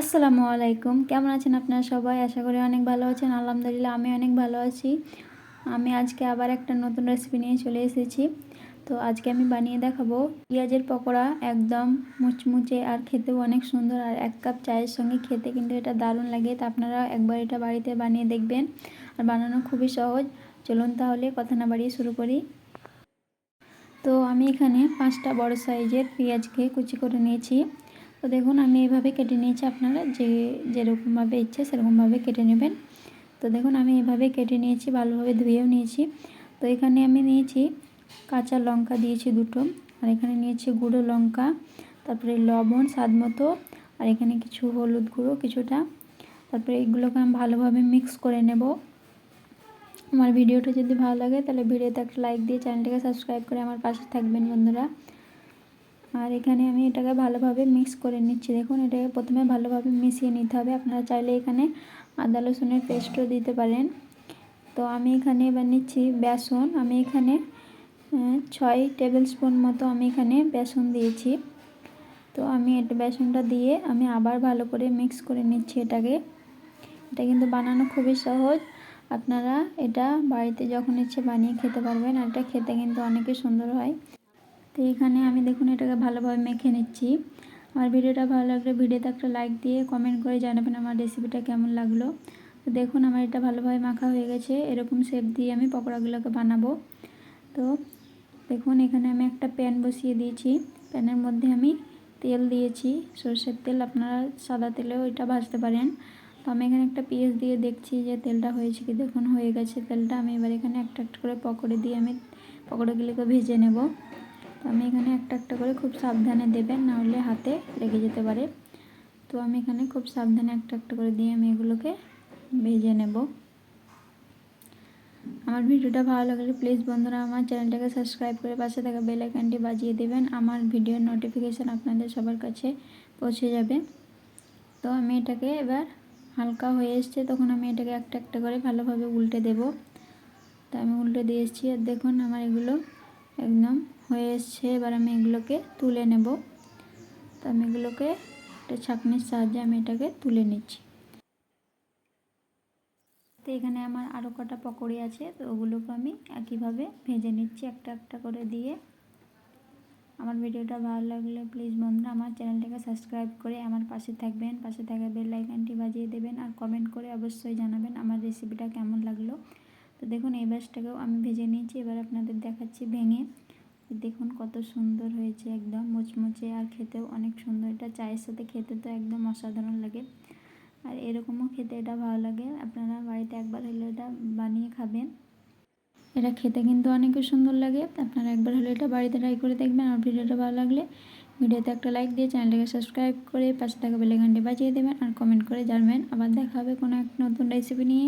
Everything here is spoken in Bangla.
আসসালামু আলাইকুম। কেমন আছেন আপনারা সবাই? আশা করি অনেক ভালো আছেন। আলহামদুলিল্লাহ, আমি অনেক ভালো আছি। আমি আজকে আবার একটা নতুন রেসিপি নিয়ে চলে এসেছি। তো আজকে আমি বানিয়ে দেখাবো পেঁয়াজের পকোড়া একদম মুচমুচে আর খেতেও অনেক সুন্দর। আর এক কাপ চায়ের সঙ্গে খেতে কিন্তু এটা দারুণ লাগে। তো আপনারা একবার এটা বাড়িতে বানিয়ে দেখবেন। আর বানানো খুবই সহজ। চলুন তাহলে কথা না বাড়িয়ে শুরু করি। তো আমি এখানে পাঁচটা বড় সাইজের পেঁয়াজকে কুচি করে নিয়েছি। তো দেখুন, আমি এইভাবে কেটে নিয়েছি আপনারা, যে যেরকমভাবে ইচ্ছে সেরকমভাবে কেটে নেবেন। তো দেখুন, আমি এভাবে কেটে নিয়েছি, ভালোভাবে ধুয়েও নিয়েছি। তো এখানে আমি নিয়েছি কাঁচা লঙ্কা, দিয়েছি দুটো। আর এখানে নিয়েছি গুঁড়ো লঙ্কা, তারপরে লবণ, স্বাদ মতো, আর এখানে কিছু হলুদ গুঁড়ো কিছুটা। তারপরে এগুলোকে আমি ভালোভাবে মিক্স করে নেব। আমার ভিডিওটা যদি ভালো লাগে, তাহলে ভিডিওতে একটা লাইক দিয়ে চ্যানেলটাকে সাবস্ক্রাইব করে আমার পাশে থাকবেন বন্ধুরা। আর এখানে আমি এটাকে ভালোভাবে মিক্স করে নিচ্ছি। দেখুন, এটাকে প্রথমে ভালোভাবে মিশিয়ে নিতে হবে। আপনারা চাইলে এখানে আদা, রসুনের পেস্টও দিতে পারেন। তো আমি এখানে এবার নিচ্ছি বেসন। আমি এখানে ছয় টেবিল স্পুন মতো আমি এখানে বেসন দিয়েছি। তো আমি এটা বেসনটা দিয়ে আমি আবার ভালো করে মিক্স করে নিচ্ছি এটাকে। এটা কিন্তু বানানো খুবই সহজ। আপনারা এটা বাড়িতে যখন ইচ্ছে বানিয়ে খেতে পারবেন। আর এটা খেতে কিন্তু অনেকই সুন্দর হয়। তো এখানে আমি দেখুন এটাকে ভালোভাবে মেখে নিচ্ছি। আমার ভিডিওটা ভালো লাগলে ভিডিওতে একটা লাইক দিয়ে কমেন্ট করে জানাবেন আমার রেসিপিটা কেমন লাগল। তো দেখুন আমার এটা ভালোভাবে মাখা হয়ে গেছে। এরকম শেপ দিয়ে আমি পকোড়াগুলোকে বানাবো। তো দেখুন এখানে আমি একটা প্যান বসিয়ে দিয়েছি। প্যানের মধ্যে আমি তেল দিয়েছি। সর্ষের তেল, আপনারা সাদা তেলেও এটা ভাজতে পারেন। তো আমি এখানে একটা পেঁয়াজ দিয়ে দেখছি যে তেলটা হয়েছে কি, দেখুন হয়ে গেছে তেলটা। আমি এবার এখানে একটা একটা করে পকোড়ে দিয়ে আমি পকোড়াগুলিকে ভেজে নেব। আমি এখানে একটা একটা করে খুব সাবধানে দেবেন নাহলে হাতে লেগে যেতে পারে। তো আমি এখানে খুব সাবধানে একটা একটা করে দিয়ে আমি এগুলোকে ভেজে নেব। আমার ভিডিওটা ভালো লাগলে প্লিজ বন্ধুরা আমার চ্যানেলটাকে সাবস্ক্রাইব করে পাশে থাকা বেল আইকনটি বাজিয়ে দেবেন। আমার ভিডিওর নোটিফিকেশান আপনাদের সবার কাছে পৌঁছে যাবে। তো আমি এটাকে এবার হালকা হয়ে এসছে, তখন আমি এটাকে একটা একটা করে ভালোভাবে উল্টে দেব। তো আমি উল্টে দিয়ে এসেছি, আর দেখুন আমার এগুলো একদম হয়ে এসছে। এবার আমি এগুলোকে তুলে নেব। তো আমি এগুলোকে একটা ছাঁকনির সাহায্যে আমি এটাকে তুলে নিচ্ছি। তো এখানে আমার আরও কটা পকোড়ি আছে, তো ওগুলোকে আমি একইভাবে ভেজে নিচ্ছি একটা একটা করে দিয়ে। আমার ভিডিওটা ভালো লাগলে প্লিজ বন্ধুরা আমার চ্যানেলটাকে সাবস্ক্রাইব করে আমার পাশে থাকবেন। পাশে থাকা বেল আইকনটি বাজিয়ে দেবেন আর কমেন্ট করে অবশ্যই জানাবেন আমার রেসিপিটা কেমন লাগল। তো দেখুন, এই ব্যাসটাকেও আমি ভেজে নিয়েছি। এবার আপনাদের দেখাচ্ছি ভেঙে। দেখুন কত সুন্দর হয়েছে একদম, মুচমুচে আর খেতেও অনেক সুন্দর। এটা চায়ের সাথে খেতে তো একদম অসাধারণ লাগে। আর এরকমও খেতে এটা ভালো লাগে। আপনারা বাড়িতে একবার হলে এটা বানিয়ে খাবেন। এটা খেতে কিন্তু অনেকই সুন্দর লাগে। আপনারা একবার হলে এটা বাড়িতে ট্রাই করে দেখবেন। আর ভিডিওটা ভালো লাগলে ভিডিওতে একটা লাইক দিয়ে চ্যানেলটাকে সাবস্ক্রাইব করে পাশে থাকা বেলেগানটি বাজিয়ে দেবেন আর কমেন্ট করে জানবেন। আবার দেখা হবে কোনো এক নতুন রেসিপি নিয়ে।